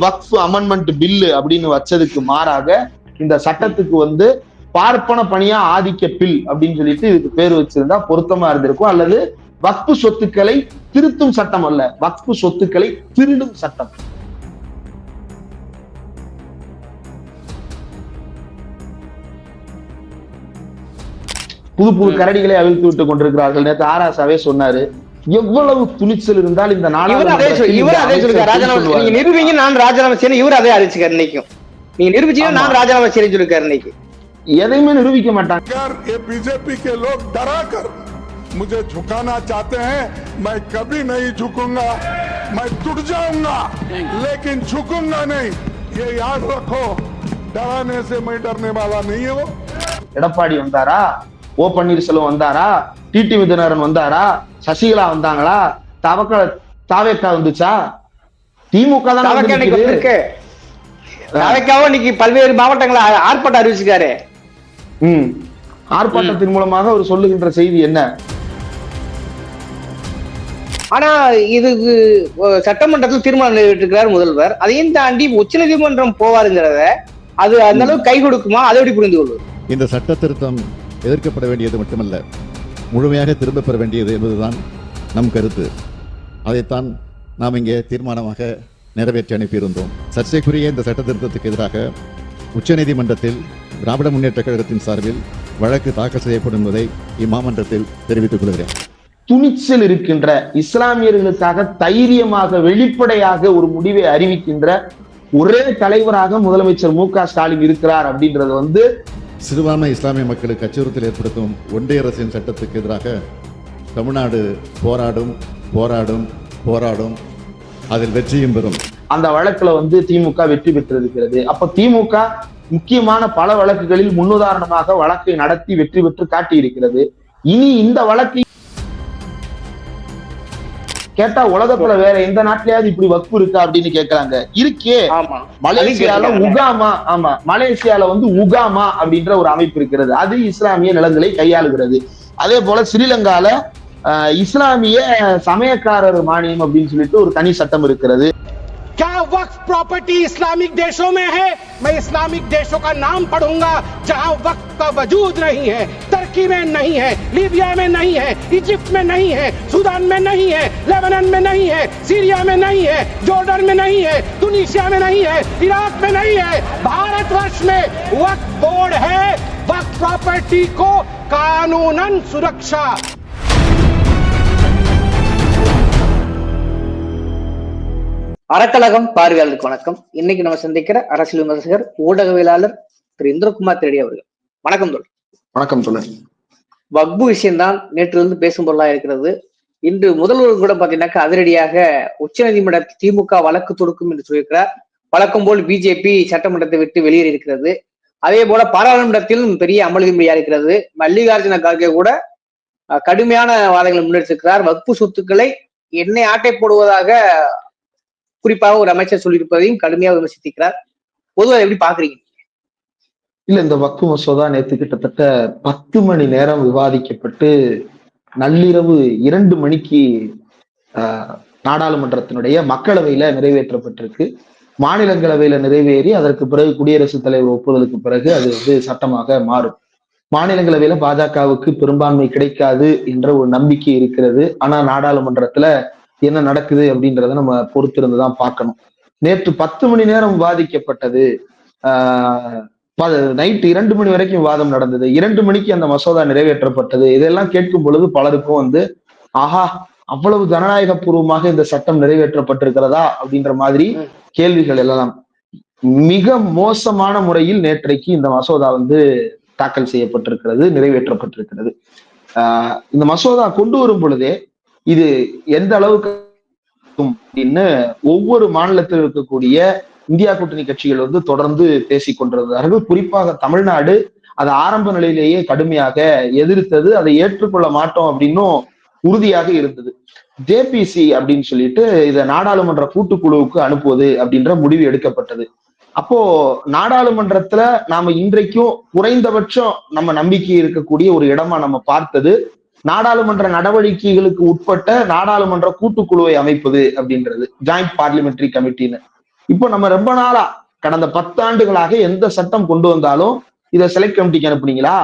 வக்ஃப் amendment bill அப்படின்னு வச்சதுக்கு மாறாக இந்த சட்டத்துக்கு வந்து பார்ப்பன பணியா ஆதிக்க பில் அப்படின்னு சொல்லிட்டு இதுக்கு பேர் வச்சிருந்தா பொருத்தமா இருந்திருக்கும். அல்லது வக்ஃபு சொத்துக்களை திருத்தும் சட்டம் அல்ல. வக்ஃபு சொத்துக்களை திருடும் சட்டம். புது புது கரடிகளை அவிழ்த்து விட்டு கொண்டிருக்கிறார்கள். நேற்று ஆராசாவே சொன்னாரு. எவ்வளவு துணிச்சல் இருந்தால் இந்த இவர் அதே சொல்- இவர் அதே சொல்லுங்க ராஜினாமா நீங்க நிரூபிங்க நான் ராஜினாமா செய்யணும் இவர் அதே அறிவிச்சுக்காரு இன்னைக்கும் நீங்க நிரூபிச்சீங்கன்னா நான் ராஜினாமா செய்யணும் சொல்லிருக்காரு இன்னைக்கு எதையுமே நிரூபிக்க மாட்டாங்க अगर ये बीजेपी के लोग डरा कर मुझे झुकाना चाहते हैं मैं कभी नहीं झुकूंगा मैं टूट जाऊंगा लेकिन झुकूंगा नहीं ये याद रखो डराने से मैं डरने वाला नहीं हूँ எடப்பாடி வந்தாரா ஓ பன்னீர்செல்வம் வந்தாரா டிடி விதினரன் வந்தாரா? சசிகலா வந்தாங்களா? தவக்க தாவேக்கா வந்துச்சா? திமுக தான் இன்னைக்கு தவக்காவும் பல்வேறு மாவட்டங்களை ஆர்ப்பாட்டம் அறிவிச்சிருக்காரு. ம். ஆர்ப்பாட்டத்தின் மூலமாக அவர் சொல்லுகின்ற செய்தி என்ன? ஆனா இதுக்கு சட்டமன்றத்தில் தீர்மானம் நிறைவேற்றிருக்கிறார் முதல்வர். அதையும் தாண்டி உச்சநீதிமன்றம் போவாருங்கிறத அது அந்த அளவுக்கு கை கொடுக்குமா? அதை எப்படி புரிந்து கொள்வது இந்த சட்ட திருத்தம் எதிர்க்கப்பட வேண்டியது மட்டுமல்ல. முழுமையாக திரும்பப் பெற வேண்டியது என்பதுதான் நம் கருத்து. அதைத்தான் நாம் இங்கே தீர்மானமாக நிறைவேற்றி அனுப்பியிருந்தோம். சர்ச்சைக்குரிய இந்த சட்ட திருத்தத்துக்கு எதிராக உச்சநீதிமன்றத்தில் திராவிட முன்னேற்ற கழகத்தின் சார்பில் வழக்கு தாக்கல் செய்யப்படும் என்பதை இம்மாமன்றத்தில் தெரிவித்துக் கொள்கிறேன். துணிச்சல் இருக்கின்ற இஸ்லாமியர்களுக்காக தைரியமாக வெளிப்படையாக ஒரு முடிவை அறிவிக்கின்ற ஒரே தலைவராக முதலமைச்சர் மு க ஸ்டாலின் இருக்கிறார் அப்படின்றது வந்து சிறுபான்மை இஸ்லாமிய மக்களுக்கு அச்சுறுத்தல் ஏற்படுத்தும் ஒன்றிய அரசின் சட்டத்துக்கு எதிராக தமிழ்நாடு போராடும் போராடும் போராடும். அதில் வெற்றியும் பெறும். அந்த வழக்குல வந்து திமுக வெற்றி பெற்றிருக்கிறது. அப்ப திமுக முக்கியமான பல வழக்குகளில் முன்னுதாரணமாக வழக்கை நடத்தி வெற்றி பெற்று காட்டியிருக்கிறது. இனி இந்த வழக்கை கேட்டா உலகத்துல வேற எந்த நாட்டிலயாவது இப்படி வக்பு இருக்கா அப்படின்னு கேக்குறாங்க இருக்கே ஆமா மலேசியால அதையும் உகாமா ஆமா மலேசியால வந்து உகாமா அப்படின்ற ஒரு அமைப்பு இருக்கிறது அது இஸ்லாமிய நிலங்களை கையாளுகிறது அதே போல ஸ்ரீலங்கால அஹ், இஸ்லாமிய சமயக்காரர் மானியம் அப்படின்னு சொல்லிட்டு ஒரு தனி சட்டம் இருக்கிறது क्या वक्फ प्रॉपर्टी इस्लामिक देशों में है मैं इस्लामिक देशों का नाम पढ़ूंगा जहां वक्फ का वजूद नहीं है तुर्की में नहीं है लीबिया में नहीं है इजिप्ट में नहीं है सूडान में नहीं है लेबनान में नहीं है सीरिया में नहीं है जॉर्डन में नहीं है तुनिशिया में नहीं है इराक में नहीं है भारतवर्ष में वक्फ बोर्ड है वक्फ प्रॉपर्टी को कानूनन सुरक्षा அறக்கழகம் பார்வையாளருக்கு வணக்கம் இன்னைக்கு நம்ம சந்திக்கிற அரசியல் விமர்சகர் ஊடகவியலாளர் திரு இந்திரகுமார் திருடி அவர்கள் வணக்கம் தோல் வணக்கம் சொல்ல வக்பு விஷயம்தான் நேற்று வந்து பேசும் பொருளா இருக்கிறது. இன்று முதல்வர் கூட பாத்தீங்கன்னாக்கா அதிரடியாக உச்சநீதிமன்றத்தில் திமுக வழக்கு தொடுக்கும் என்று சொல்லியிருக்கிறார். வழக்கம் போல் பிஜேபி சட்டமன்றத்தை விட்டு வெளியேறி இருக்கிறது. அதே போல பாராளுமன்றத்திலும் பெரிய அமளிமையா இருக்கிறது. மல்லிகார்ஜுன கார்கே கூட கடுமையான வாதங்களை முன்னெடுத்திருக்கிறார். வக்பு சொத்துக்களை என்னை ஆட்டை போடுவதாக குறிப்பாக ஒரு அமைச்சர் சொல்லியிருப்பதையும் கடுமையாக விமர்சித்திருக்கிறார். பொதுவாக எப்படி பாக்குறீங்க இல்ல இந்த வக்கு மசோதா நேத்து கிட்டத்தட்ட பத்து மணி நேரம் விவாதிக்கப்பட்டு நள்ளிரவு இரண்டு மணிக்கு ஆஹ், நாடாளுமன்றத்தினுடைய மக்களவையில நிறைவேற்றப்பட்டிருக்கு. மாநிலங்களவையில நிறைவேறி அதற்கு பிறகு குடியரசுத் தலைவர் ஒப்புதலுக்கு பிறகு அது வந்து சட்டமாக மாறும். மாநிலங்களவையில பாஜகவுக்கு பெரும்பான்மை கிடைக்காது என்ற ஒரு நம்பிக்கை இருக்கிறது. ஆனா நாடாளுமன்றத்துல என்ன நடக்குது அப்படின்றத நம்ம பொறுத்திருந்துதான் பார்க்கணும். நேற்று பத்து மணி நேரம் விவாதிக்கப்பட்டது ஆஹ் நைட் இரண்டு மணி வரைக்கும் விவாதம் நடந்தது. இரண்டு மணிக்கு அந்த மசோதா நிறைவேற்றப்பட்டது. இதெல்லாம் கேட்கும் பொழுது பலருக்கும் வந்து ஆஹா அவ்வளவு ஜனநாயக பூர்வமாக இந்த சட்டம் நிறைவேற்றப்பட்டிருக்கிறதா? அப்படின்ற மாதிரி. கேள்விகள் எல்லாம். மிக மோசமான முறையில் நேற்றைக்கு இந்த மசோதா வந்து தாக்கல் செய்யப்பட்டிருக்கிறது நிறைவேற்றப்பட்டிருக்கிறது. ஆஹ் இந்த மசோதா கொண்டு வரும் பொழுதே இது எந்த அளவுக்கு அப்படின்னு ஒவ்வொரு மாநிலத்தில் இருக்கக்கூடிய இந்தியா கூட்டணி கட்சிகள் வந்து தொடர்ந்து பேசிக் கொண்டிருந்தார்கள். குறிப்பாக தமிழ்நாடு அதை ஆரம்ப நிலையிலேயே கடுமையாக எதிர்த்தது. அதை ஏற்றுக்கொள்ள மாட்டோம் அப்படின்னும் உறுதியாக இருந்தது. ஜேபிசி அப்படின்னு சொல்லிட்டு இதை நாடாளுமன்ற கூட்டுக்குழுவுக்கு அனுப்புவது அப்படின்ற முடிவு எடுக்கப்பட்டது. அப்போ நாடாளுமன்றத்துல நாம இன்றைக்கும் குறைந்தபட்சம் நம்ம நம்பிக்கை இருக்கக்கூடிய ஒரு இடமா நம்ம பார்த்தது. நாடாளுமன்ற நடவடிக்கைகளுக்கு உட்பட்ட நாடாளுமன்ற கூட்டுக்குழுவை அமைப்பது அப்படின்றது. ஜாயிண்ட் பார்லிமெண்டரி கமிட்டின்னு இப்போ நம்ம ரொம்ப நாளா கடந்த பத்தாண்டுகளாக எந்த சட்டம் கொண்டு வந்தாலும் இதை செலக்ட் கமிட்டிக்கு அனுப்புனீங்களா?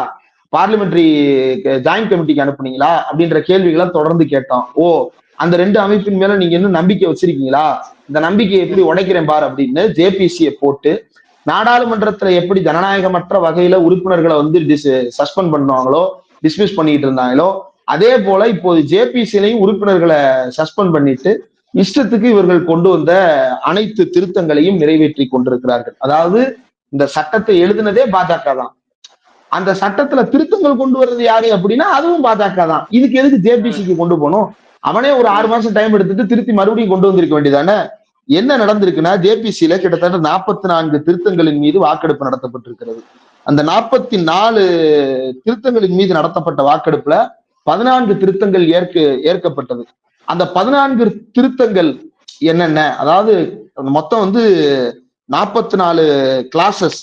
பார்லிமெண்ட்ரி ஜாயிண்ட் கமிட்டிக்கு அனுப்புனீங்களா? அப்படின்ற கேள்விகளை தொடர்ந்து கேட்டோம். ஓ அந்த ரெண்டு அமைப்பின் மேல நீங்க இன்னும் நம்பிக்கை வச்சிருக்கீங்களா? இந்த நம்பிக்கையை எப்படி உடைக்கிறேன் பார் அப்படின்னு ஜேபிசியை போட்டு நாடாளுமன்றத்துல எப்படி ஜனநாயகமற்ற வகையில உறுப்பினர்களை வந்து டிஸ் சஸ்பெண்ட் பண்ணுவாங்களோ டிஸ்மிஸ் பண்ணிட்டு இருந்தாங்களோ அதே போல இப்போது ஜேபிசிலையும் உறுப்பினர்களை சஸ்பெண்ட் பண்ணிட்டு இஷ்டத்துக்கு இவர்கள் கொண்டு வந்த அனைத்து திருத்தங்களையும் நிறைவேற்றி கொண்டிருக்கிறார்கள். அதாவது இந்த சட்டத்தை எழுதினதே பாஜக தான். அந்த சட்டத்துல திருத்தங்கள் கொண்டு வர்றது யாரு அப்படின்னா அதுவும் பாஜக தான். இதுக்கு எதுக்கு ஜேபிசிக்கு கொண்டு போகணும்? அவனே ஒரு ஆறு மாசம் டைம் எடுத்துட்டு திருத்தி மறுபடியும் கொண்டு வந்திருக்க வேண்டியதானே? என்ன நடந்திருக்குன்னா ஜேபிசியில கிட்டத்தட்ட நாற்பத்தி நான்கு திருத்தங்களின் மீது வாக்கெடுப்பு நடத்தப்பட்டிருக்கிறது. அந்த நாற்பத்தி நாலு திருத்தங்களின் மீது நடத்தப்பட்ட வாக்கெடுப்புல பதினான்கு திருத்தங்கள் ஏற்க ஏற்கப்பட்டது. அந்த பதினான்கு திருத்தங்கள் என்னென்ன? அதாவது மொத்தம் வந்து நாற்பத்தி நாலு கிளாஸஸ்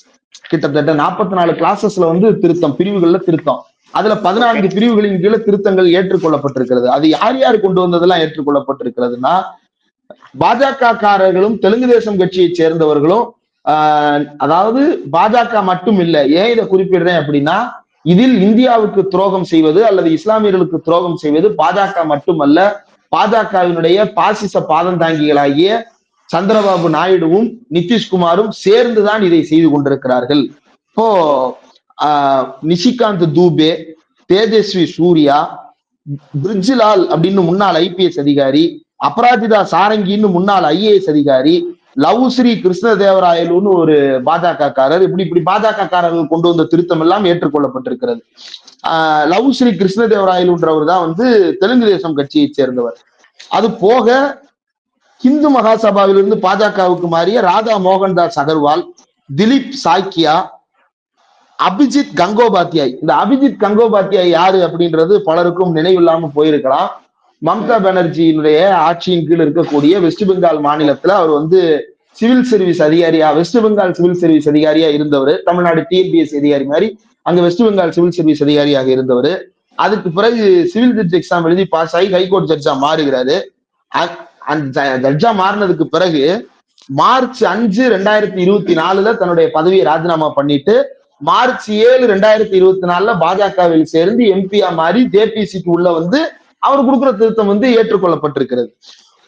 கிட்டத்தட்ட நாற்பத்தி நாலு கிளாஸஸ்ல வந்து திருத்தம் பிரிவுகள்ல திருத்தம். அதுல பதினான்கு பிரிவுகளின் கீழே திருத்தங்கள் ஏற்றுக்கொள்ளப்பட்டிருக்கிறது. அது யார் யார் கொண்டு வந்ததெல்லாம் ஏற்றுக்கொள்ளப்பட்டிருக்கிறதுனா பாஜக காரர்களும் தெலுங்கு தேசம் கட்சியை சேர்ந்தவர்களும் ஆஹ், அதாவது பாஜக மட்டும் இல்லை ஏன் இதை குறிப்பிடுறேன் அப்படின்னா இதில் இந்தியாவுக்கு துரோகம் செய்வது அல்லது இஸ்லாமியர்களுக்கு துரோகம் செய்வது பாஜக மட்டுமல்ல பாஜகவினுடைய பாசிச பாதந்தாங்கிகளாகிய சந்திரபாபு நாயுடுவும் நிதிஷ்குமாரும் சேர்ந்துதான் இதை செய்து கொண்டிருக்கிறார்கள். இப்போ ஆஹ், நிஷிகாந்த் தூபே தேஜஸ்வி சூர்யா பிரிட்ஜிலால் அப்படின்னு முன்னாள் ஐபிஎஸ் அதிகாரி அபராஜிதா சாரங்கின்னு முன்னாள் ஐஏஎஸ் அதிகாரி லவ் ஸ்ரீ கிருஷ்ண கிருஷ்ணதேவராயலுன்னு ஒரு பாஜக காரர் இப்படி இப்படி பாஜக காரர்கள் கொண்டு வந்த திருத்தம் எல்லாம் ஏற்றுக்கொள்ளப்பட்டிருக்கிறது. ஆஹ் லவ்ஸ்ரீ கிருஷ்ணதேவராயலுன்றவர் தான் வந்து தெலுங்கு தேசம் கட்சியை சேர்ந்தவர். அது போக இந்து மகாசபாவிலிருந்து பாஜகவுக்கு மாறிய ராதா மோகன்தாஸ் அகர்வால் திலீப் சாக்கியா அபிஜித் கங்கோபாத்யாய். இந்த அபிஜித் கங்கோபாத்யாய் யாரு அப்படின்றது பலருக்கும் நினைவில்லாம போயிருக்கலாம். மம்தா பானர்ஜியினுடைய ஆட்சியின் கீழ் இருக்கக்கூடிய வெஸ்ட் பெங்கால் மாநிலத்துல அவர் வந்து சிவில் சர்வீஸ் அதிகாரியா வெஸ்ட் பெங்கால் சிவில் சர்வீஸ் அதிகாரியா இருந்தவர். தமிழ்நாடு டிஎன்பிஎஸ் அதிகாரி மாதிரி. அங்க வெஸ்ட் பெங்கால் சிவில் சர்வீஸ் அதிகாரியாக இருந்தவர். அதுக்கு பிறகு சிவில் ஜட்ஜ் எக்ஸாம் எழுதி பாஸ் ஆகி ஹைகோர்ட் ஜட்ஜா மாறுகிறாரு. அ- அந்த ஜட்ஜா மாறினதுக்கு பிறகு மார்ச் அஞ்சு ரெண்டாயிரத்தி இருபத்தி நாலுல தன்னுடைய பதவியை ராஜினாமா பண்ணிட்டு மார்ச் ஏழு ரெண்டாயிரத்தி இருபத்தி நாலுல பாஜகவில் சேர்ந்து எம்பியா மாறி ஜேபிசிக்கு உள்ள வந்து அவர் கொடுக்கிற திருத்தம் வந்து ஏற்றுக்கொள்ளப்பட்டிருக்கிறது.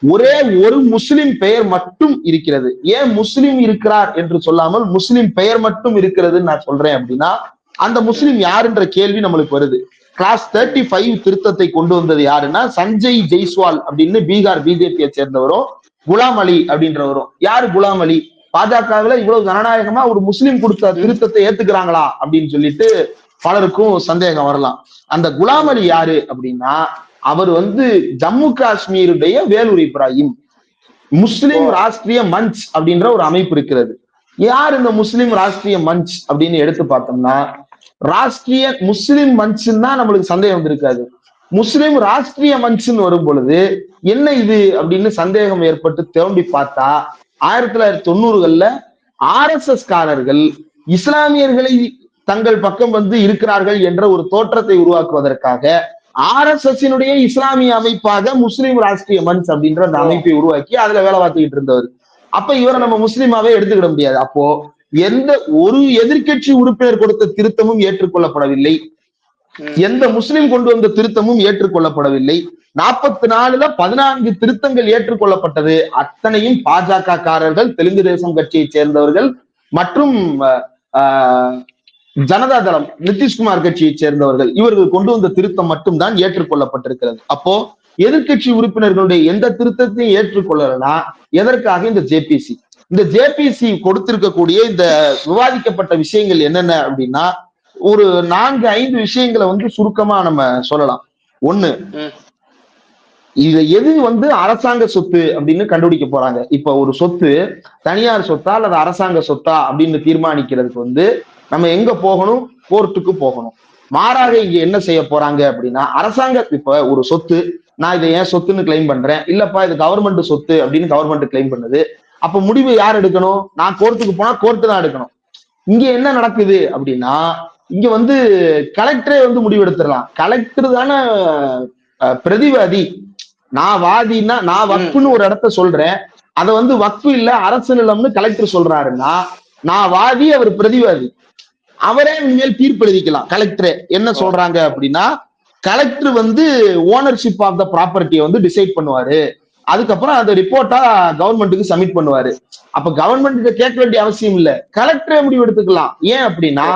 ஒரே ஒரு முஸ்லிம் பெயர் மட்டும் இருக்கிறது. ஏன் முஸ்லிம் இருக்கிறார் என்று சொல்லாமல் முஸ்லிம் பெயர் மட்டும் இருக்கிறதுன்னு நான் சொல்றேன் அப்படின்னா அந்த முஸ்லிம் யாருன்ற கேள்வி நம்மளுக்கு வருது. கிளாஸ் தேர்ட்டி ஃபைவ் திருத்தத்தை கொண்டு வந்தது யாருன்னா சஞ்சய் ஜெய்ஸ்வால் அப்படின்னு பீகார் பிஜேபியை சேர்ந்தவரும் குலாம் அலி அப்படின்றவரும் யாரு குலாம் அலி? பாஜகவுல இவ்வளவு ஜனநாயகமா ஒரு முஸ்லிம் கொடுத்த திருத்தத்தை ஏத்துக்கிறாங்களா அப்படின்னு சொல்லிட்டு பலருக்கும் சந்தேகம் வரலாம். அந்த குலாம் அலி யாரு அப்படின்னா அவர் வந்து ஜம்மு காஷ்மீருடைய வேலூர் இப்ராஹிம். முஸ்லிம் ராஷ்டிரிய மஞ்ச் அப்படின்ற ஒரு அமைப்பு இருக்கிறது. யார் இந்த முஸ்லிம் ராஷ்டிரிய மஞ்ச் அப்படின்னு எடுத்து பார்த்தோம்னா ராஷ்டிரிய முஸ்லிம் மஞ்சுன்னு தான் நம்மளுக்கு சந்தேகம் வந்திருக்காது முஸ்லிம் ராஷ்டிரிய மஞ்சுன்னு வரும் பொழுது என்ன இது அப்படின்னு சந்தேகம் ஏற்பட்டு தோண்டி பார்த்தா ஆயிரத்தி தொள்ளாயிரத்தி தொண்ணூறுகள்ல ஆர் எஸ் எஸ் காரர்கள் இஸ்லாமியர்களை தங்கள் பக்கம் வந்து இருக்கிறார்கள் என்ற ஒரு தோற்றத்தை உருவாக்குவதற்காக ஆர் எஸ் எஸ் இஸ்லாமிய அமைப்பாக முஸ்லிம் ராஷ்டிரிய மன்ச் அப்படின்ற அந்த அமைப்பை உருவாக்கி அதுல வேலை பார்த்துக்கிட்டு இருந்தவர். அப்ப இவரை நம்ம முஸ்லீமாவே எடுத்துக்கிட முடியாது. அப்போ எந்த ஒரு எதிர்க்கட்சி உறுப்பினர் கொடுத்த திருத்தமும் ஏற்றுக்கொள்ளப்படவில்லை. எந்த முஸ்லிம் கொண்டு வந்த திருத்தமும் ஏற்றுக்கொள்ளப்படவில்லை. நாற்பத்தி நாலுல பதினான்கு திருத்தங்கள் ஏற்றுக்கொள்ளப்பட்டது. அத்தனையும் பாஜக காரர்கள் தெலுங்கு தேசம் கட்சியை சேர்ந்தவர்கள் மற்றும் ஜனதா தளம் நிதிஷ்குமார் கட்சியை சேர்ந்தவர்கள். இவர்கள் கொண்டு வந்த திருத்தம் மட்டும்தான் ஏற்றுக்கொள்ளப்பட்டிருக்கிறது. அப்போ எதிர்க்கட்சி உறுப்பினர்களுடைய எந்த திருத்தத்தையும் ஏற்றுக்கொள்ளலனா எதற்காக இந்த ஜேபிசி? இந்த ஜேபிசி கொடுத்திருக்கக்கூடிய இந்த விவாதிக்கப்பட்ட விஷயங்கள் என்னென்ன அப்படின்னா ஒரு நான்கு ஐந்து விஷயங்களை வந்து சுருக்கமா நம்ம சொல்லலாம். ஒண்ணு. இது எது வந்து அரசாங்க சொத்து அப்படின்னு கண்டுபிடிக்க போறாங்க? இப்ப ஒரு சொத்து தனியார் சொத்தா அல்லது அரசாங்க சொத்தா அப்படின்னு தீர்மானிக்கிறதுக்கு வந்து நம்ம எங்க போகணும்? கோர்ட்டுக்கு போகணும். மாறாக இங்க என்ன செய்ய போறாங்க அப்படின்னா அரசாங்க இப்ப ஒரு சொத்து நான் இதை ஏன் சொத்துன்னு கிளைம் பண்றேன்? இல்லப்பா இது கவர்மெண்ட் சொத்து அப்படின்னு கவர்மெண்ட் கிளைம் பண்ணுது. அப்ப முடிவு யார் எடுக்கணும்? நான் கோர்ட்டுக்கு போனா கோர்ட்டு தான் எடுக்கணும். இங்க என்ன நடக்குது அப்படின்னா இங்க வந்து கலெக்டரே வந்து முடிவு எடுத்துடலாம். கலெக்டர் தானே அஹ், பிரதிவாதி. நான் வாதின்னா நான் வக்குன்னு ஒரு இடத்த சொல்றேன். அதை வந்து வக்கு இல்ல அரசு நிலம்னு கலெக்டர் சொல்றாருன்னா நான் வாதி அவர் பிரதிவாதி. அவரே இனிமேல் தீர்ப்பு எழுதிக்கலாம் கலெக்டரே என்ன சொல்றாங்க அப்படின்னா கலெக்டர் வந்து ஓனர்ஷிப் ஆஃப் த ப்ராப்பர்ட்டியை வந்து டிசைட் பண்ணுவாரு. அதுக்கப்புறம் அந்த ரிப்போர்ட்டா கவர்மெண்ட்டுக்கு சப்மிட் பண்ணுவாரு. அப்ப கவர்மெண்ட் கேட்க வேண்டிய அவசியம் இல்ல. கலெக்டரே முடிவு எடுத்துக்கலாம். ஏன் அப்படின்னா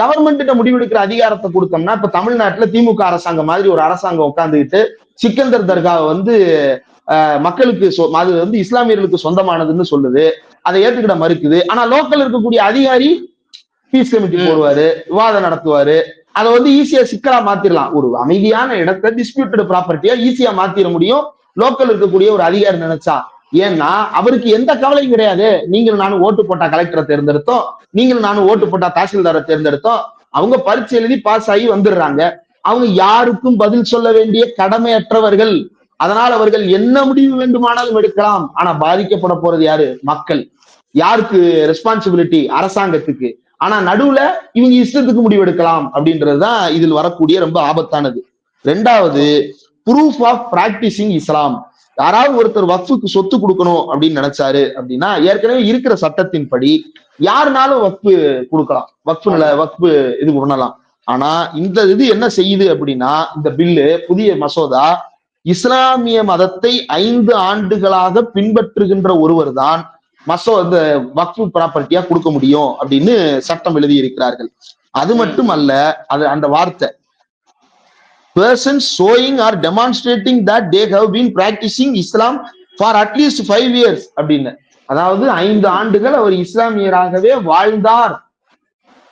கவர்மெண்ட் முடிவெடுக்கிற அதிகாரத்தை கொடுத்தோம்னா இப்ப தமிழ்நாட்டுல திமுக அரசாங்கம் மாதிரி ஒரு அரசாங்கம் உட்கார்ந்துகிட்டு சிக்கந்தர் தர்காவை வந்து மக்களுக்கு அது வந்து இஸ்லாமியர்களுக்கு சொந்தமானதுன்னு சொல்லுது. அதை ஏத்துக்கிட மறுக்குது. ஆனா லோக்கல் இருக்கக்கூடிய அதிகாரி பீஸ் கமிட்டி. போடுவாரு விவாதம் நடத்துவாரு. அதை வந்து ஈஸியா சிக்கலா மாத்திரலாம். ஒரு அமைதியான இடத்தை டிஸ்பியூட்டட் ப்ராப்பர்ட்டியா ஈஸியா மாத்திர முடியும். லோக்கல் இருக்கக்கூடிய ஒரு அதிகாரி நினைச்சா. ஏன்னா அவருக்கு எந்த கவலையும் கிடையாது. நீங்கள் நானும் ஓட்டு போட்டா கலெக்டரை தேர்ந்தெடுத்தோம். நீங்கள் நானும் ஓட்டு போட்டா தாசில்தாரை தேர்ந்தெடுத்தோம். அவங்க பரீட்சை எழுதி பாஸ் ஆகி வந்துடுறாங்க. அவங்க யாருக்கும் பதில் சொல்ல வேண்டிய கடமையற்றவர்கள். அதனால் அவர்கள் என்ன முடிவு வேண்டுமானாலும் எடுக்கலாம். ஆனா பாதிக்கப்பட போறது யாரு? மக்கள். யாருக்கு ரெஸ்பான்சிபிலிட்டி அரசாங்கத்துக்கு. ஆனா நடுவுல இவங்க இஷ்டத்துக்கு முடிவு எடுக்கலாம் அப்படின்றதுதான் இதில் வரக்கூடிய ரொம்ப ஆபத்தானது. ரெண்டாவது ப்ரூஃப் ஆஃப் பிராக்டிசிங் இஸ்லாம் யாராவது ஒருத்தர் வஃப்புக்கு சொத்து கொடுக்கணும் அப்படின்னு நினைச்சாரு அப்படின்னா ஏற்கனவே இருக்கிற சட்டத்தின்படி யாருனாலும் வஃப்பு கொடுக்கலாம். வக்ஃபு நில வக்ஃபு இது பண்ணலாம் ஆனா இந்த இது என்ன செய்யுது அப்படின்னா இந்த பில்லு புதிய மசோதா இஸ்லாமிய மதத்தை ஐந்து ஆண்டுகளாக பின்பற்றுகின்ற ஒருவர் தான் மசோ இந்த வக்ஃபு ப்ராப்பர்ட்டியா கொடுக்க முடியும் அப்படின்னு சட்டம் எழுதி இருக்கிறார்கள் அது மட்டும் அல்ல அது அந்த வார்த்தை. Showing or demonstrating that they have been practicing Islam for at least five years அப்படின்னு. அதாவது ஐந்து ஆண்டுகள் அவர் இஸ்லாமியராகவே வாழ்ந்தார்.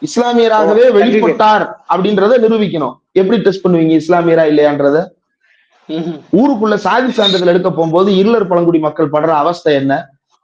இஸ்லாமியராகவே வெளிப்பட்டார் அப்படின்றத நிரூபிக்கணும். எப்படி டெஸ்ட் பண்ணுவீங்க இஸ்லாமியரா இல்லையான்றத. ஊருக்குள்ள சாதி சான்றிதழ் எடுக்க போகும்போது இருளர் பழங்குடி மக்கள் படுற அவஸ்தை என்ன?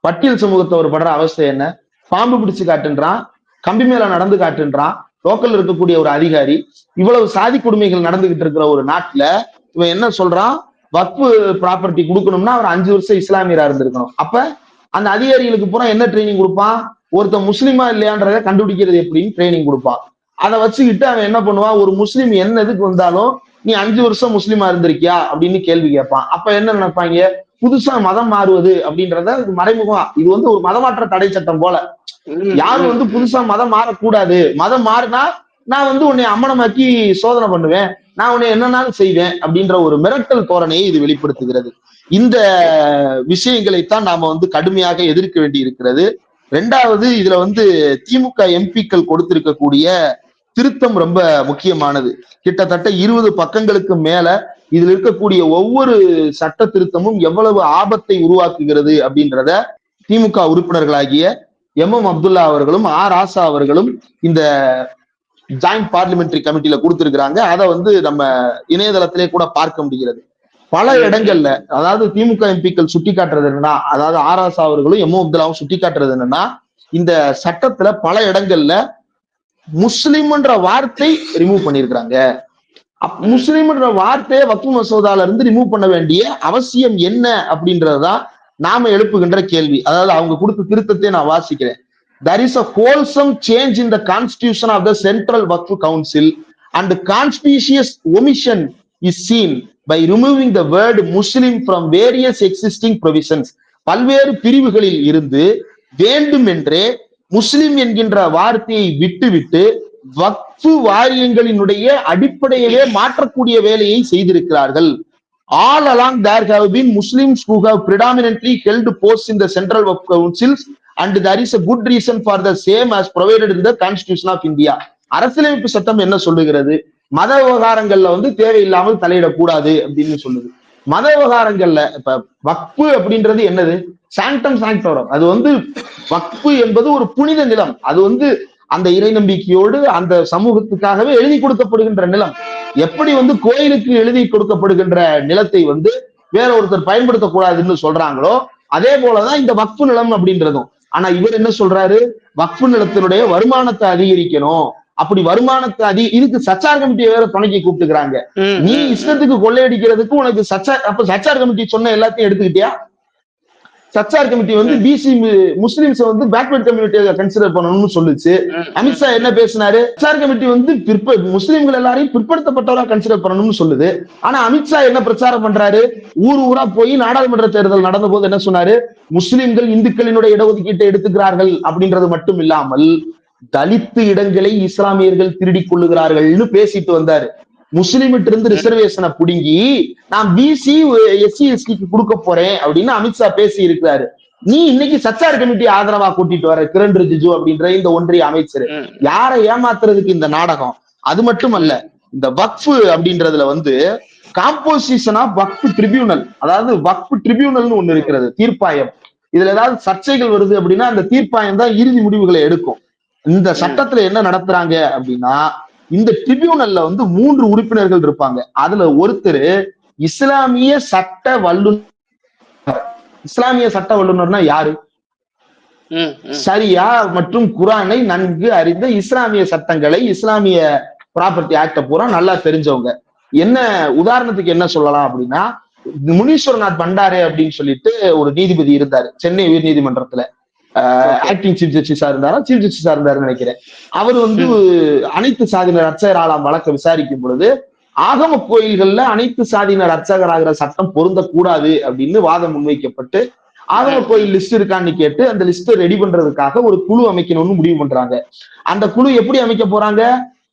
பட்டியல் சமூகத்தவர் படுற அவஸ்தை என்ன? பாம்பு பிடிச்சு காட்டுன்றான் கம்பி மேல நடந்து காட்டுன்றான் லோக்கல் இருக்கக்கூடிய ஒரு அதிகாரி இவ்வளவு சாதி கொடுமைகள் நடந்துகிட்டு இருக்கிற ஒரு நாட்டுல இவன் என்ன சொல்றான்? வக்பு ப்ராப்பர்ட்டி கொடுக்கணும்னா அவர் அஞ்சு வருஷம் இஸ்லாமியரா இருந்திருக்கணும். அப்ப அந்த அதிகாரிகளுக்கு பூரா என்ன ட்ரைனிங் கொடுப்பான்? ஒருத்தன் முஸ்லீமா இல்லையான்றதை கண்டுபிடிக்கிறது எப்படின்னு ட்ரைனிங் கொடுப்பான். அதை வச்சுக்கிட்டு அவன் என்ன பண்ணுவான்? ஒரு முஸ்லீம் என்ன எதுக்கு வந்தாலும் நீ அஞ்சு வருஷம் முஸ்லீமா இருந்திருக்கியா? அப்படின்னு கேள்வி கேட்பான். அப்ப என்ன நினைப்பாங்க? புதுசா மதம் மாறுவது அப்படின்றத மறைமுகம் இது வந்து ஒரு மதமாற்ற தடை சட்டம் போல. யாரும் வந்து புதுசா மதம் மாறக்கூடாது. மதம் மாறினா நான் வந்து உன்னை அம்மனமாக்கி சோதனை பண்ணுவேன். நான் உன்னை என்னன்னாலும் செய்வேன் அப்படின்ற ஒரு மிரட்டல் தோரணையை இது வெளிப்படுத்துகிறது. இந்த விஷயங்களைத்தான் நாம வந்து கடுமையாக எதிர்க்க வேண்டி இருக்கிறது ரெண்டாவது இதுல வந்து திமுக எம்பிக்கள் கொடுத்திருக்கக்கூடிய திருத்தம் ரொம்ப முக்கியமானது. கிட்டத்தட்ட இருபது பக்கங்களுக்கு மேல இதுல இருக்கக்கூடிய ஒவ்வொரு சட்ட திருத்தமும் எவ்வளவு ஆபத்தை உருவாக்குகிறது அப்படின்றத திமுக உறுப்பினர்களாகிய எம் எம் அப்துல்லா அவர்களும் ஆர் ஆசா அவர்களும் இந்த ஜாயிண்ட் பார்லிமெண்டரி கமிட்டியில கொடுத்திருக்கிறாங்க. அதை வந்து நம்ம இணையதளத்திலே கூட பார்க்க முடிகிறது. பல இடங்கள்ல அதாவது திமுக எம்பிக்கள் சுட்டி காட்டுறது என்னன்னா அதாவது ஆர் ஆசா அவர்களும் எம் அப்துல்லாவும் சுட்டி காட்டுறது என்னன்னா இந்த சட்டத்துல பல இடங்கள்ல முஸ்லிம்ன்ற வார்த்தை ரிமூவ் பண்ணியிருக்கிறாங்க முஸ்லிம்ன்ற வார்த்தையை வக்ஃபு மசோதால இருந்து ரிமூவ் பண்ண வேண்டிய அவசியம் என்ன அப்படின்றதுதான் நாம எழுப்புகின்ற கேள்வி அதாவது அவங்க கொடுத்த திருத்தத்தை நான் வாசிக்கிறேன் there is a wholesome change in the constitution of the Central Waqf Council and conspicuous omission is seen by removing the word Muslim from various existing provisions பல்வேறு பிரிவுகளில் இருந்து வேண்டுமென்றே முஸ்லிம் என்கின்ற வார்த்தையை விட்டுவிட்டு வக்ஃபு வாரியங்களினுடைய அடிப்படையிலே மாற்றக்கூடிய வேலையை செய்திருக்கிறார்கள். All along there have been Muslims who have predominantly held post in the Central Waqf Councils and there is a good reason for the same as provided in the constitution of India அரசியலமைப்பு சட்டம் என்ன சொல்லுகிறது? மத விவகாரங்கள்ல வந்து தேவையில்லாமல் தலையிடக்கூடாது அப்படின்னு சொல்லுது. மத விவகாரங்கள்ல இப்ப வக்ஃபு அப்படின்றது என்னது? சாங்டம் சாங்டோரம் அது வந்து வக்ஃபு என்பது ஒரு புனித நிலம். அது வந்து அந்த இறை நம்பிக்கையோடு அந்த சமூகத்துக்காகவே எழுதி கொடுக்கப்படுகின்ற நிலம். எப்படி வந்து கோயிலுக்கு எழுதி கொடுக்கப்படுகின்ற நிலத்தை வந்து வேற ஒருத்தர் பயன்படுத்தக்கூடாதுன்னு சொல்றாங்களோ அதே போலதான் இந்த வக்ஃபு நிலம் அப்படின்றதும். ஆனா இவர் என்ன சொல்றாரு? வக்ஃபு நிலத்தினுடைய வருமானத்தை அதிகரிக்கணும். அப்படி வருமானத்தை அதிக இதுக்கு சச்சார் கமிட்டியை வேற துணைக்கி கூப்பிட்டுக்கிறாங்க. நீ. இஷ்டத்துக்கு கொள்ளையடிக்கிறதுக்கு உனக்கு சச்சார் அப்ப சச்சார் கமிட்டி சொன்ன எல்லாத்தையும் எடுத்துக்கிட்டியா? சச்சார் கமிட்டி வந்து பிசி முஸ்லிம்ஸ் வந்து பேக்வர்ட் கம்யூனிட்டியை கன்சிடர் பண்ணணும்னு சொல்லுச்சு. அமித்ஷா என்ன பேசினாரு? சச்சார் கமிட்டி வந்து பிற்ப முஸ்லிம்கள் எல்லாரையும் பிற்படுத்தப்பட்டவரா கன்சிடர் பண்ணணும்னு சொல்லுது. ஆனா அமித்ஷா என்ன பிரச்சாரம் பண்றாரு? ஊர் ஊரா போய் நாடாளுமன்ற தேர்தல் நடந்த போது என்ன சொன்னாரு? முஸ்லிம்கள் இந்துக்களினுடைய இடஒதுக்கீட்டை எடுத்துக்கிறார்கள் அப்படின்றது மட்டும் இல்லாமல் தலித்து இடங்களை இஸ்லாமியர்கள் திருடிக் கொள்ளுகிறார்கள்னு பேசிட்டு வந்தாரு. முஸ்லிமிட்ட இருந்து ரிசர்வேஷனை புடுங்கி நான் பிசி எஸ்சி எஸ்டிக்கு கொடுக்க போறேன் அப்படின்னு அமித்ஷா பேசி இருக்கிறாரு நீ இன்னைக்கு சச்சார் கமிட்டி ஆதரவா கூட்டிட்டு வர கிரண் ரிஜிஜு அப்படின்ற இந்த ஒன்றிய அமைச்சர். யாரை ஏமாத்துறதுக்கு இந்த நாடகம்? அது மட்டுமல்ல இந்த வக்ஃபு அப்படின்றதுல வந்து காம்போசிஷன் ஆஃப் வக்ஃபு ட்ரிபியூனல் அதாவது வக்ஃபு ட்ரிபியூனல்னு ஒண்ணு இருக்கிறது தீர்ப்பாயம். இதுல ஏதாவது சர்ச்சைகள் வருது அப்படின்னா அந்த தீர்ப்பாயம் தான் இறுதி முடிவுகளை எடுக்கும். இந்த சட்டத்துல என்ன நடத்துறாங்க அப்படின்னா இந்த ட்ரிபியூனல்ல வந்து மூன்று உறுப்பினர்கள் இருப்பாங்க. அதுல ஒருத்தர் இஸ்லாமிய சட்ட வல்லுநர். இஸ்லாமிய சட்ட வல்லுநர்னா யாரு. சரியா மற்றும் குரானை நன்கு அறிந்த இஸ்லாமிய சட்டங்களை இஸ்லாமிய ப்ராப்பர்ட்டி ஆக்ட பூரா நல்லா தெரிஞ்சவங்க. என்ன உதாரணத்துக்கு என்ன சொல்லலாம் அப்படின்னா முனீஸ்வரநாத் பண்டாரே அப்படின்னு சொல்லிட்டு ஒரு நீதிபதி இருந்தாரு. சென்னை உயர் நீதிமன்றத்துல ஆக்டிங் சீஃப் ஜஸ்டிஸா இருந்தாரா சீஃப் ஜஸ்டிஸா இருந்தாருன்னு நினைக்கிறேன். அவர் வந்து அனைத்து சாதியினர் அர்ச்சகர் ஆளாம் வழக்க விசாரிக்கும் பொழுது ஆகம கோயில்கள்ல அனைத்து சாதியினர் அர்ச்சகராகிற சட்டம் பொருந்தக்கூடாது அப்படின்னு வாதம் முன்வைக்கப்பட்டு ஆகம கோயில் லிஸ்ட் இருக்கான்னு கேட்டு அந்த லிஸ்ட் ரெடி பண்றதுக்காக ஒரு குழு அமைக்கணும்னு முடிவு பண்றாங்க. அந்த குழு எப்படி அமைக்க போறாங்க?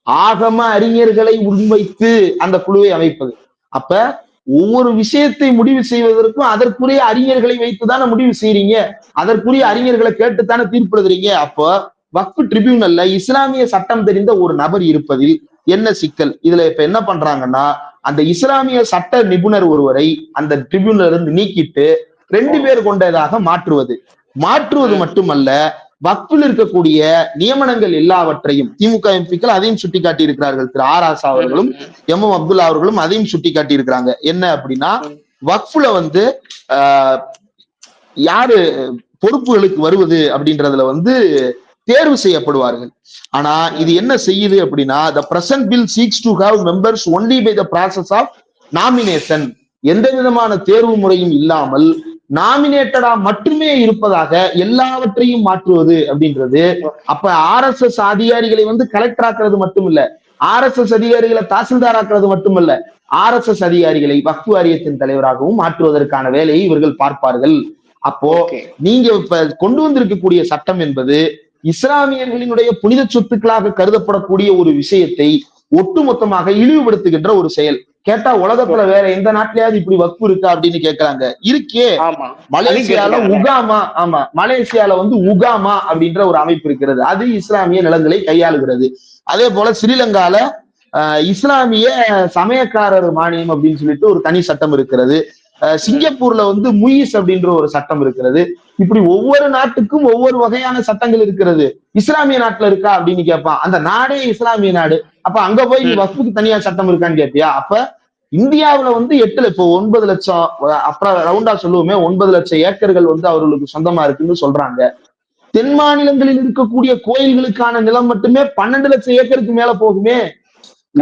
ஆகம அறிஞர்களை முன்வைத்து அந்த குழுவை அமைப்பது. அப்ப ஒவ்வொரு விஷயத்தை முடிவு செய்வதற்கும் அதற்குரிய அறிஞர்களை வைத்துதானே முடிவு செய்றீங்க? அதற்குரிய அறிஞர்களை கேட்டுத்தானே தீர்ப்பெழுதுறீங்க அப்போ வக்ஃபு ட்ரிபியூனல்ல இஸ்லாமிய சட்டம் தெரிந்த ஒரு நபர் இருப்பதில் என்ன சிக்கல்? இதுல இப்ப என்ன பண்றாங்கன்னா அந்த இஸ்லாமிய சட்ட நிபுணர் ஒருவரை அந்த ட்ரிபியூனல் இருந்து நீக்கிட்டு ரெண்டு பேர் கொண்டதாக மாற்றுவது. மாற்றுவது மட்டுமல்ல வக்ஃபில் இருக்கக்கூடிய நியமனங்கள் எல்லாவற்றையும் திமுக எம்பிக்கள் அதையும் சுட்டிக்காட்டி இருக்கிறார்கள் திரு ஆர் ஆசா அவர்களும் எம் எம் அப்துல்லா அவர்களும் அதையும் சுட்டிக்காட்டி இருக்கிறாங்க என்ன அப்படின்னா வக்ஃபுல வந்து ஆஹ், யாரு பொறுப்புகளுக்கு வருவது அப்படின்றதுல வந்து தேர்வு செய்யப்படுவார்கள். ஆனா இது என்ன செய்யுது அப்படின்னா the present bill seeks to have members only by the process of nomination எந்த விதமான தேர்வு முறையும் இல்லாமல் நாமினேட்டடா மட்டுமே இருப்பதாக எல்லாவற்றையும் மாற்றுவது அப்படின்றது. அப்ப ஆர் எஸ் எஸ் அதிகாரிகளை வந்து கலெக்டர் ஆக்குறது மட்டும் இல்ல ஆர் எஸ் எஸ் அதிகாரிகளை தாசில்தார் ஆக்குறது மட்டுமல்ல. ஆர் எஸ் எஸ் அதிகாரிகளை வக்ஃபு வாரியத்தின் தலைவராகவும் மாற்றுவதற்கான வேலையை இவர்கள் பார்ப்பார்கள். அப்போ. நீங்க இப்ப கொண்டு வந்திருக்கக்கூடிய சட்டம் என்பது இஸ்லாமியர்களினுடைய புனித சொத்துக்களாக கருதப்படக்கூடிய ஒரு விஷயத்தை ஒட்டுமொத்தமாக இழிவுபடுத்துகின்ற ஒரு செயல். கேட்டா உலகத்துல வேற எந்த நாட்டிலயாவது இப்படி வக்ஃபு இருக்கா அப்படின்னு கேக்குறாங்க. இருக்கே. மலேசியால. உகாமா ஆமா. மலேசியால வந்து உகாமா அப்படின்ற ஒரு அமைப்பு இருக்கிறது. அது இஸ்லாமிய நிலங்களை கையாளுகிறது. அதே போல ஸ்ரீலங்கால இஸ்லாமிய சமயக்காரர் மானியம் அப்படின்னு சொல்லிட்டு ஒரு தனி சட்டம் இருக்கிறது. சிங்கப்பூர்ல வந்து முயிஸ் அப்படின்ற ஒரு சட்டம் இருக்கிறது. இப்படி ஒவ்வொரு நாட்டுக்கும் ஒவ்வொரு வகையான சட்டங்கள் இருக்கிறது. இஸ்லாமிய நாட்டுல இருக்கா அப்படின்னு கேட்பான். அந்த நாடே இஸ்லாமிய நாடு. அப்ப அங்க போய் நீ தனியா சட்டம் இருக்கான்னு கேட்பியா அப்ப இந்தியாவுல வந்து எட்டுல இப்போ ஒன்பது லட்சம் அப்புறம் ரவுண்டா சொல்லுவோமே ஒன்பது லட்சம் ஏக்கர்கள் வந்து அவர்களுக்கு சொந்தமா இருக்குன்னு சொல்றாங்க. தென் மாநிலங்களில் இருக்கக்கூடிய கோயில்களுக்கான நிலம் மட்டுமே பன்னெண்டு லட்சம் ஏக்கருக்கு மேல போகுமே.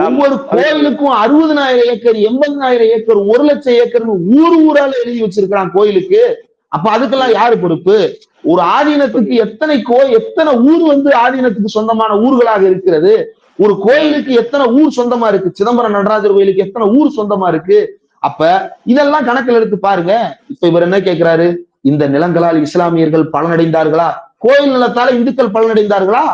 ஒவ்வொரு கோயிலுக்கும் அறுபதனாயிரம் ஏக்கர் எண்பதனாயிரம் ஏக்கர் ஒரு லட்சம் ஏக்கர் ஊர் ஊரால எழுதி வச்சிருக்கிறான் கோயிலுக்கு. அப்ப அதுக்கெல்லாம் யாரு பொறுப்பு? ஒரு ஆதீனத்துக்கு எத்தனை கோ எத்தனை ஊர் வந்து ஆதீனத்துக்கு சொந்தமான ஊர்களாக இருக்கிறது? ஒரு கோயிலுக்கு எத்தனை ஊர் சொந்தமா இருக்கு? சிதம்பரம் நடராஜர் கோயிலுக்கு எத்தனை ஊர் சொந்தமா இருக்கு? அப்ப இதெல்லாம் கணக்கில் எடுத்து பாருங்க. இப்ப இவர் என்ன கேட்கிறாரு இந்த நிலங்களால் இஸ்லாமியர்கள் பலனடைந்தார்களா? கோயில் நிலத்தால இந்துக்கள் பலனடைந்தார்களா?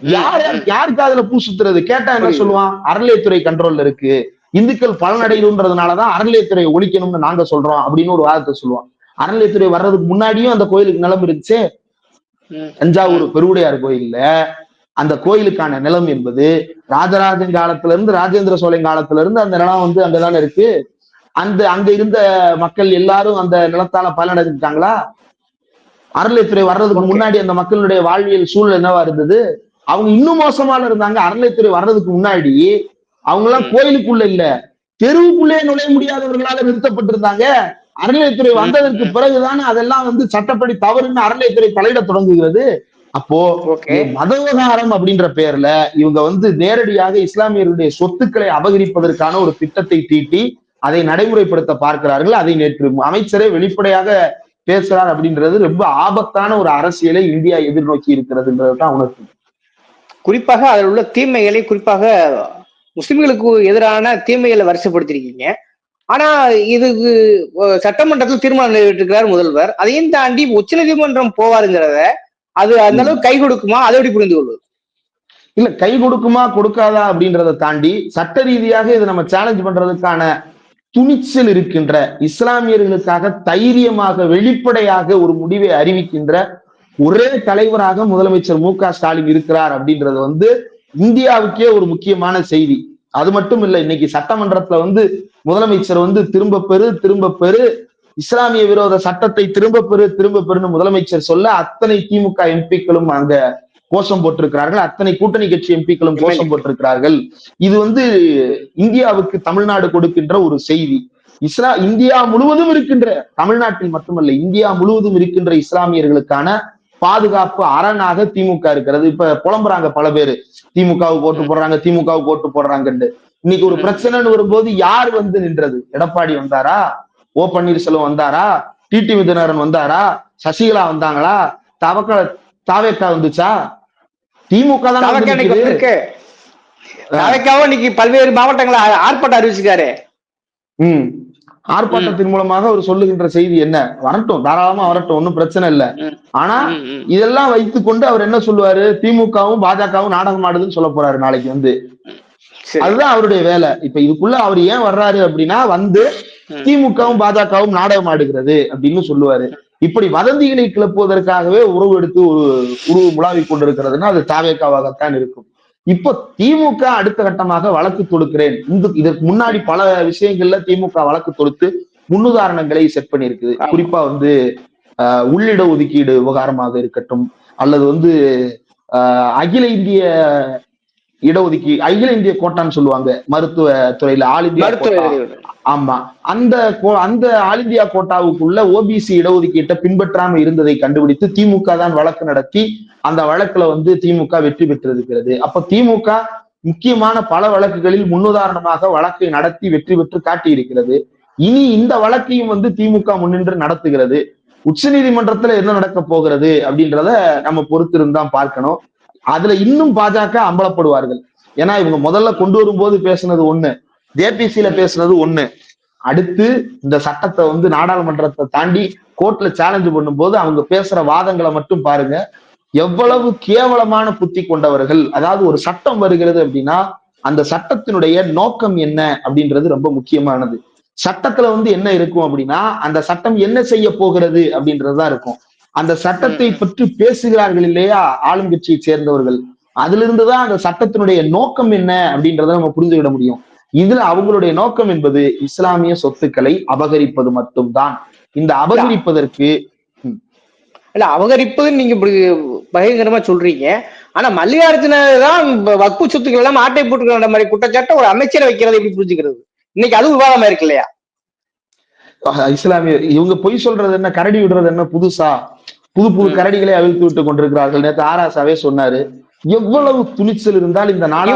யார். யாருக்கு அதுல பூ சுத்துறது? கேட்டா என்ன. சொல்லுவான்? அறநிலையத்துறை கண்ட்ரோல்ல இருக்கு. இந்துக்கள் பலனடையணுன்றதுனாலதான் அறநிலையத்துறையை ஒழிக்கணும்னு நாங்க சொல்றோம் அப்படின்னு ஒரு வாதத்தை சொல்லுவான். அறநிலையத்துறை வர்றதுக்கு முன்னாடியும் அந்த கோயிலுக்கு நிலம் இருந்துச்சு. தஞ்சாவூர் பெருவுடையார் கோயில்ல அந்த கோயிலுக்கான நிலம் என்பது ராஜராஜன் காலத்துல இருந்து ராஜேந்திர சோழன் காலத்துல இருந்து அந்த நிலம் வந்து அங்கதானே இருக்கு. அந்த அங்க இருந்த மக்கள் எல்லாரும் அந்த நிலத்தால பலனடைஞ்சிட்டாங்களா? அறநிலைத்துறை வர்றதுக்கு. முன்னாடி அந்த மக்களுடைய வாழ்வியல் சூழல் என்னவா இருந்தது? அவங்க இன்னும் மோசமால இருந்தாங்க. அறநிலைத்துறை வர்றதுக்கு முன்னாடி அவங்க எல்லாம். கோயிலுக்குள்ள இல்ல. தெருவுக்குள்ளே நுழைய முடியாதவர்களால நிறுத்தப்பட்டிருந்தாங்க. அறநிலையத்துறை ம், வந்ததற்கு. பிறகுதானே அதெல்லாம் வந்து சட்டப்படி தவறுன்னு அறநிலையத்துறை தலையிட தொடங்குகிறது. அப்போ மத விவகாரம் அப்படின்ற பெயர்ல இவங்க வந்து நேரடியாக இஸ்லாமியர்களுடைய சொத்துக்களை அபகரிப்பதற்கான ஒரு திட்டத்தை தீட்டி அதை நடைமுறைப்படுத்த பார்க்கிறார்கள். அதை நேற்று அமைச்சரே வெளிப்படையாக பேசுறார் அப்படின்றது ரொம்ப ஆபத்தான ஒரு அரசியலை இந்தியா எதிர்நோக்கி இருக்கிறதுன்றது தான் உணர்த்து குறிப்பாக அதில் உள்ள தீமைகளை குறிப்பாக முஸ்லிம்களுக்கு எதிரான தீமைகளை வரிசைப்படுத்திருக்கீங்க ஆனா இதுக்கு சட்டமன்றத்தில் தீர்மானம் நிறைவேற்றிருக்கிறார் முதல்வர். அதையும் தாண்டி உச்சநீதிமன்றம் போவாருங்கிறத அது அந்த அளவுக்கு கை கொடுக்குமா? அதை எப்படி புரிந்து கொள்வது? இல்ல கை கொடுக்குமா கொடுக்காதா அப்படின்றத தாண்டி சட்ட ரீதியாக இதை நம்ம சேலஞ்ச் பண்றதுக்கான துணிச்சல் இருக்கின்ற இஸ்லாமியர்களுக்காக தைரியமாக வெளிப்படையாக ஒரு முடிவை அறிவிக்கின்ற ஒரே தலைவராக முதலமைச்சர் மு க ஸ்டாலின் இருக்கிறார் அப்படின்றது வந்து இந்தியாவுக்கே ஒரு முக்கியமான செய்தி. அது மட்டும் இல்ல இன்னைக்கு சட்டமன்றத்துல வந்து முதலமைச்சர் வந்து திரும்ப பெறு திரும்ப பெறு இஸ்லாமிய விரோத சட்டத்தை திரும்ப பெறு திரும்ப பெறுன்னு முதலமைச்சர் சொல்ல அத்தனை திமுக எம்பிக்களும் அங்க கோஷம் போட்டிருக்கிறார்கள். அத்தனை கூட்டணி கட்சி எம்பிக்களும் கோஷம் போட்டிருக்கிறார்கள். இது வந்து இந்தியாவுக்கு தமிழ்நாடு கொடுக்கின்ற ஒரு செய்தி. இஸ்லா இந்தியா முழுவதும் இருக்கின்ற தமிழ்நாட்டில் மட்டுமல்ல இந்தியா முழுவதும் இருக்கின்ற இஸ்லாமியர்களுக்கான பாதுகாப்பு அரணாக திமுக இருக்கிறது. இப்ப புலம்புறாங்க பல பேரு. திமுகவுக்கு ஓட்டு போடுறாங்க திமுகவுக்கு ஓட்டு போடுறாங்கன்னு இன்னைக்கு ஒரு பிரச்சனைன்னு வரும்போது யார் வந்து நின்றது? எடப்பாடி வந்தாரா? ஓ பன்னீர்செல்வம் வந்தாரா? டிடி விதினரன் வந்தாரா? சசிகலா வந்தாங்களா? தவக்க தாவேக்கா வந்துச்சா? திமுக தான் இன்னைக்கு பல்வேறு மாவட்டங்களை ஆர்ப்பாட்டம் அறிவிச்சிருக்காரு. ம். ஆர்ப்பாட்டத்தின் மூலமாக அவர் சொல்லுகின்ற செய்தி என்ன? வரட்டும் தாராளமா வரட்டும் ஒண்ணும் பிரச்சனை இல்ல. ஆனா. இதெல்லாம் வைத்துக்கொண்டு அவர் என்ன சொல்லுவாரு? திமுகவும் பாஜகவும் நாடகம் ஆடுதுன்னு சொல்ல போறாரு நாளைக்கு வந்து. அதுதான் அவருடைய வேலை. இப்ப இதுக்குள்ள அவர் ஏன் வர்றாரு அப்படின்னா வந்து. திமுகவும் பாஜகவும் நாடகம் ஆடுகிறது அப்படின்னு சொல்லுவாரு. இப்படி வதந்திகளை கிளப்புவதற்காகவே உறவு எடுத்து ஒரு உருவு முலாவிக் கொண்டிருக்கிறதுனா அது தாவேக்காவாகத்தான் இருக்கும் இப்போ திமுக அடுத்த கட்டமாக வழக்கு தொடுக்கிறேன் இந்த இதற்கு முன்னாடி பல விஷயங்கள்ல திமுக வழக்கு தொடுத்து முன்னுதாரணங்களை செட் பண்ணியிருக்குது. குறிப்பா வந்து உள்ளிட ஒதுக்கீடு விவகாரமாக இருக்கட்டும் அல்லது வந்து அகில இந்திய இடஒதுக்கீ அகில இந்திய கோட்டான்னு சொல்லுவாங்க மருத்துவ துறையில ஆல் இந்தியா. ஆமா. அந்த கோ- அந்த ஆல் இந்தியா கோட்டாவுக்குள்ள ஓபிசி இடஒதுக்கீட்டை பின்பற்றாம இருந்ததை கண்டுபிடித்து திமுக தான் வழக்கு நடத்தி அந்த வழக்குல வந்து திமுக வெற்றி பெற்றிருக்கிறது. அப்ப திமுக முக்கியமான பல வழக்குகளில் முன்னுதாரணமாக வழக்கை நடத்தி வெற்றி பெற்று காட்டியிருக்கிறது. இனி இந்த வழக்கையும் வந்து திமுக முன்னின்று நடத்துகிறது. உச்சநீதிமன்றத்துல என்ன நடக்க போகிறது அப்படின்றத நம்ம பொறுத்திருந்தான் பார்க்கணும். அதுல இன்னும் பாஜக அம்பலப்படுவார்கள். ஏன்னா இவங்க முதல்ல கொண்டு வரும்போது பேசுனது ஒண்ணு. ஜேபிசியில பேசுனது ஒண்ணு. அடுத்து இந்த சட்டத்தை வந்து நாடாளுமன்றத்தை தாண்டி கோர்ட்ல சேலஞ்ச் பண்ணும்போது அவங்க பேசுற வாதங்களை மட்டும் பாருங்க. எவ்வளவு கேவலமான புத்தி கொண்டவர்கள் அதாவது ஒரு சட்டம் வருகிறது அப்படின்னா அந்த சட்டத்தினுடைய நோக்கம் என்ன அப்படின்றது ரொம்ப முக்கியமானது. சட்டத்துல வந்து என்ன இருக்கும் அப்படின்னா அந்த சட்டம் என்ன செய்ய போகிறது அப்படின்றதுதான் இருக்கும். அந்த சட்டத்தை பற்றி பேசுகிறார்கள் இல்லையா ஆளுங்கட்சியை சேர்ந்தவர்கள். அதுல இருந்துதான் அந்த சட்டத்தினுடைய நோக்கம் என்ன அப்படின்றத நம்ம புரிந்துவிட முடியும். இதுல அவங்களுடைய நோக்கம் என்பது இஸ்லாமிய சொத்துக்களை அபகரிப்பது மட்டும்தான். இந்த அபகரிப்பதற்கு இல்ல அபகரிப்புன்னு நீங்க இப்படி பகிரங்கரமா சொல்றீங்க. ஆனா மல்லிகார்ஜுன தான் வக்கு சொத்துக்கள் எல்லாம் ஆட்டை போட்டுக்கிற மாதிரி குற்றச்சாட்டை ஒரு அமைச்சரை வைக்கிறது எப்படி புரிஞ்சுக்கிறது? இன்னைக்கு அது விவாதமா இருக்கு இல்லையா? இஸ்லாமிய இவங்க பொய் சொல்றது என்ன கரடி விடுறது என்ன புதுசா? புது புது. கரடிகளை அவிழ்த்து விட்டு கொண்டிருக்கிறார்கள். நேற்று ஆராசாவே சொன்னாரு. எவ்வளவு துணிச்சல் இருந்தால் இந்த. நீங்க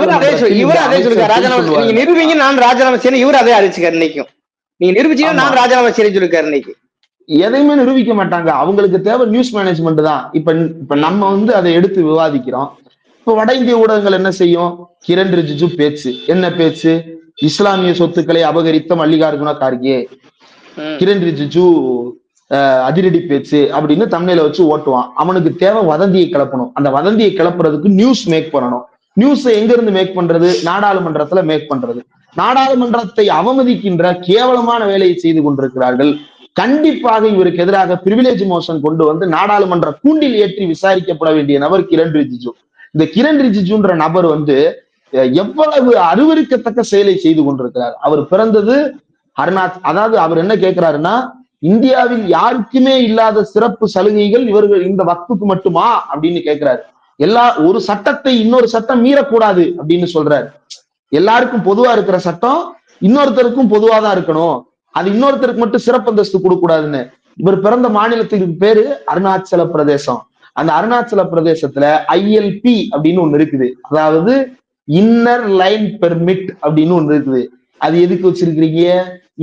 நிரூபிங்க நான் ராஜினாமா செய்யணும் இவர் அதே அறிவிச்சுக்காரு இன்னைக்கும். நீங்க நிரூபிச்சீங்கன்னா நான். ராஜினாமா செய்யணும் சொல்லிருக்காரு இன்னைக்கு. எதையுமே நிரூபிக்க மாட்டாங்க. அவங்களுக்கு தேவை நியூஸ் மேனேஜ்மெண்ட் தான். இப்ப இப்ப நம்ம வந்து அதை எடுத்து விவாதிக்கிறோம். இப்ப வட இந்திய ஊடகங்கள் என்ன செய்யும்? கிரண் ரிஜிஜு பேச்சு. என்ன பேச்சு? இஸ்லாமிய சொத்துக்களை அபகரித்த மல்லிகார்ஜுன கார்கே. கிரண் ரிஜிஜு அதிரடி பேச்சு அப்படின்னு தமிழில வச்சு ஓட்டுவான். அவனுக்கு தேவை வதந்தியை கிளப்பணும். அந்த வதந்தியை கிளப்புறதுக்கு நியூஸ் மேக் பண்ணணும். நியூஸ் எங்க இருந்து மேக் பண்றது? நாடாளுமன்றத்துல மேக் பண்றது. நாடாளுமன்றத்தை அவமதிக்கின்ற கேவலமான வேலையை செய்து கொண்டிருக்கிறார்கள். கண்டிப்பாக இவருக்கு எதிராக பிரிவிலேஜ் மோஷன் கொண்டு வந்து நாடாளுமன்ற கூண்டில் ஏற்றி விசாரிக்கப்பட வேண்டிய நபர் கிரண் ரிஜிஜு. இந்த கிரண் ரிஜிஜுன்ற நபர் வந்து எவ்வளவு அருவருக்கத்தக்க செயலை செய்து கொண்டிருக்கிறார். அவர் பிறந்தது அருணாச் அதாவது அவர் என்ன கேட்கிறாருன்னா இந்தியாவில் யாருக்குமே இல்லாத சிறப்பு சலுகைகள் இவர்கள் இந்த வக்ஃபுக்கு மட்டுமா அப்படின்னு கேட்கிறாரு எல்லா ஒரு சட்டத்தை இன்னொரு சட்டம் மீறக்கூடாது அப்படின்னு சொல்றாரு. எல்லாருக்கும் பொதுவா இருக்கிற சட்டம் இன்னொருத்தருக்கும் பொதுவா தான் இருக்கணும். அது இன்னொருத்தருக்கு மட்டும் சிறப்பு அந்தஸ்து கொடுக்கூடாதுன்னு இவர் பிறந்த மாநிலத்துக்கு பேரு அருணாச்சல பிரதேசம். அந்த அருணாச்சல பிரதேசத்துல ஐஎல்பி அப்படின்னு ஒண்ணு இருக்குது. அதாவது இன்னர் லைன் பெர்மிட் அப்படின்னு ஒண்ணு இருக்குது. அது எதுக்கு வச்சிருக்கிறீங்க?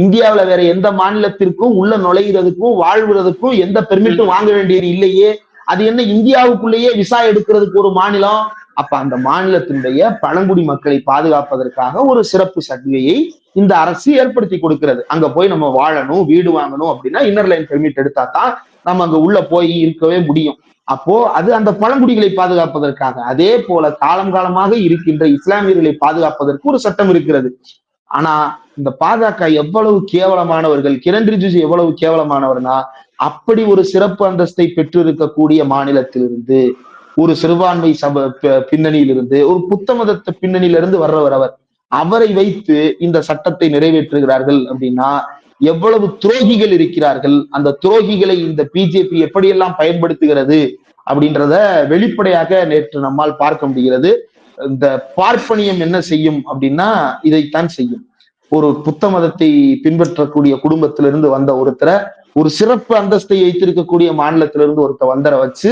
இந்தியாவுல வேற எந்த மாநிலத்திற்கும் உள்ள நுழைகிறதுக்கும் வாழ்வதற்கும் எந்த பெர்மிட்டும் வாங்க வேண்டியது இல்லையே. அது என்ன இந்தியாவுக்குள்ளேயே விசா எடுக்கிறதுக்கு ஒரு மாநிலம்? அப்ப அந்த மாநிலத்தினுடைய பழங்குடி மக்களை பாதுகாப்பதற்காக ஒரு சிறப்பு சலுகையை இந்த அரசு ஏற்படுத்தி கொடுக்கிறது. அங்க போய் நம்ம வாழணும் வீடு வாங்கணும் அப்படின்னா இன்னர் லைன் பெர்மிட் எடுத்தா தான் நம்ம அங்க உள்ள போய் இருக்கவே முடியும். அப்போ அது அந்த பழங்குடிகளை பாதுகாப்பதற்காக. அதே போல காலம் காலமாக இருக்கின்ற இஸ்லாமியர்களை பாதுகாப்பதற்கு ஒரு சட்டம் இருக்கிறது. ஆனா இந்த பாஜக எவ்வளவு கேவலமானவர்கள் கிரண் ரிஜிஜு எவ்வளவு கேவலமானவர்னா அப்படி ஒரு சிறப்பு அந்தஸ்தை பெற்றிருக்கக்கூடிய மாநிலத்திலிருந்து ஒரு சிறுபான்மை சப பின்னணியிலிருந்து ஒரு புத்த மதத்த பின்னணியிலிருந்து வர்றவர் அவர். அவரை வைத்து இந்த சட்டத்தை நிறைவேற்றுகிறார்கள் அப்படின்னா எவ்வளவு துரோகிகள் இருக்கிறார்கள் அந்த துரோகிகளை இந்த பிஜேபி எப்படியெல்லாம் பயன்படுத்துகிறது அப்படின்றத வெளிப்படையாக நேற்று நம்மால் பார்க்க முடிகிறது. இந்த பார்ப்பனியம் என்ன செய்யும் அப்படின்னா இதைத்தான் செய்யும். ஒரு புத்த மதத்தை பின்பற்றக்கூடிய குடும்பத்திலிருந்து வந்த ஒருத்தரை ஒரு சிறப்பு அந்தஸ்தை வைத்திருக்கக்கூடிய மாநிலத்திலிருந்து ஒருத்தர் வந்தரை வச்சு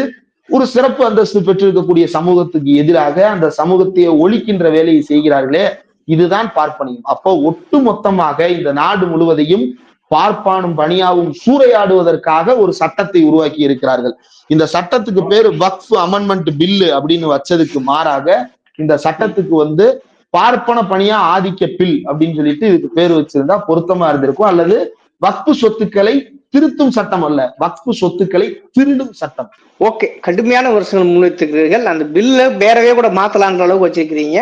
ஒரு சிறப்பு அந்தஸ்து பெற்றிருக்கக்கூடிய சமூகத்துக்கு எதிராக அந்த சமூகத்தையே ஒழிக்கின்ற வேலையை செய்கிறார்களே இதுதான் பார்ப்பனியம். அப்போ ஒட்டு மொத்தமாக இந்த நாடு முழுவதையும் பார்ப்பானும் பணியாவும் சூறையாடுவதற்காக ஒரு சட்டத்தை உருவாக்கி இருக்கிறார்கள். இந்த சட்டத்துக்கு பேரு வக்ஃப் அமெண்ட்மெண்ட் பில்லு அப்படின்னு வச்சதுக்கு மாறாக இந்த சட்டத்துக்கு வந்து பார்ப்பன பணியா ஆதிக்க பில் அப்படின்னு சொல்லிட்டு இதுக்கு பேர் வச்சிருந்தா பொருத்தமா இருந்திருக்கும். அல்லது வக்ஃபு சொத்துக்களை திருத்தும் சட்டம் அல்ல. வக்ஃபு சொத்துக்களை திருடும் சட்டம். ஓகே. கடுமையான விமர்சனங்கள் முன்வைத்திருக்கிறீர்கள். அந்த பில்ல வேறவே கூட மாத்தலான்ற அளவுக்கு வச்சிருக்கிறீங்க.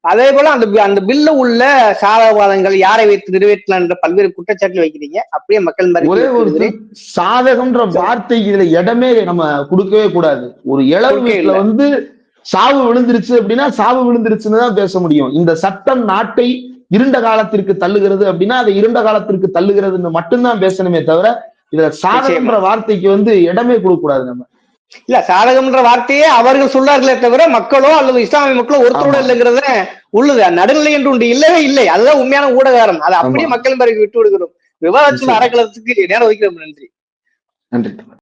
அதே போல அந்த அந்த பில்ல உள்ள சாதகவாதங்கள் யாரை வைத்து நிறைவேற்றலாம் என்ற பல்வேறு குற்றச்சாட்டுகள் வைக்கிறீங்க. அப்படியே மக்கள் ஒரே ஒரு. சாதகம்ன்ற வார்த்தைக்கு இதுல இடமே நம்ம கொடுக்கவே கூடாது. ஒரு இளவு. வந்து சாவு விழுந்துருச்சு அப்படின்னா சாவு விழுந்துருச்சுன்னு தான் பேச முடியும். இந்த சட்டம் நாட்டை இருண்ட காலத்திற்கு தள்ளுகிறது அப்படின்னா அதை இருண்ட காலத்திற்கு தள்ளுகிறதுன்னு மட்டும்தான் பேசணுமே தவிர இதுல சாதகம்ன்ற வார்த்தைக்கு வந்து இடமே கொடுக்க கூடாது நம்ம. இல்ல சாதகம்ன்ற வார்த்தையே அவர்கள் சொல்றார்களே தவிர மக்களோ அல்லது இஸ்லாமிய மக்களோ ஒருத்தரோட. இல்லைங்கிறத உள்ளது. நடுநிலை என்று ஒன்று இல்லவே இல்லை. அதுதான் உண்மையான ஊடகாரம் அதை அப்படியே. மக்கள் பிறகு விட்டு விடுகிறோம். விவாதத்தில். அறக்கலத்துக்கு நேரம் ஒதுக்கிறோம் நன்றி. நன்றி.